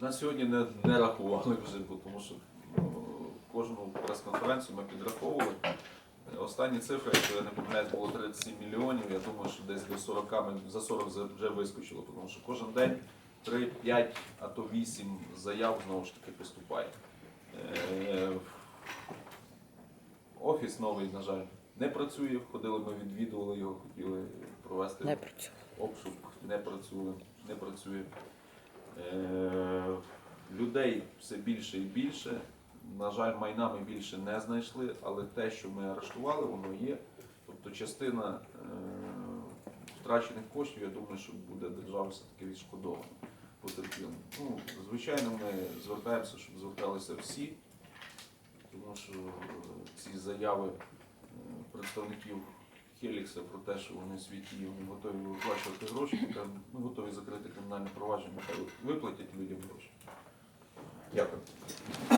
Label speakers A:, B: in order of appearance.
A: На сьогодні не, не рахували вже, тому що ну, кожну прес-конференцію ми підраховували. Останні цифри, якщо я не помиляюсь, було 37 мільйонів. Я думаю, що десь до 40 ми за 40 вже вискочило, тому що кожен день 3, 5, а то 8 заяв знову ж таки поступає. Е, Офіс новий, на жаль, не працює. Ходили, ми відвідували його, хотіли провести
B: Не
A: обшук не працює, не працює. Е, людей все більше і більше. На жаль, майна ми більше не знайшли, але те, що ми арештували, воно є. Тобто частина е, втрачених коштів, я думаю, що буде держава все-таки відшкодована потерпілим. Ну, звичайно, ми звертаємося, щоб зверталися всі, тому що е, ці заяви е, представників Хелікса про те, що вони світі, вони готові виплачувати гроші, ми готові закрити кримінальне провадження, виплатять людям гроші.
C: Дякую.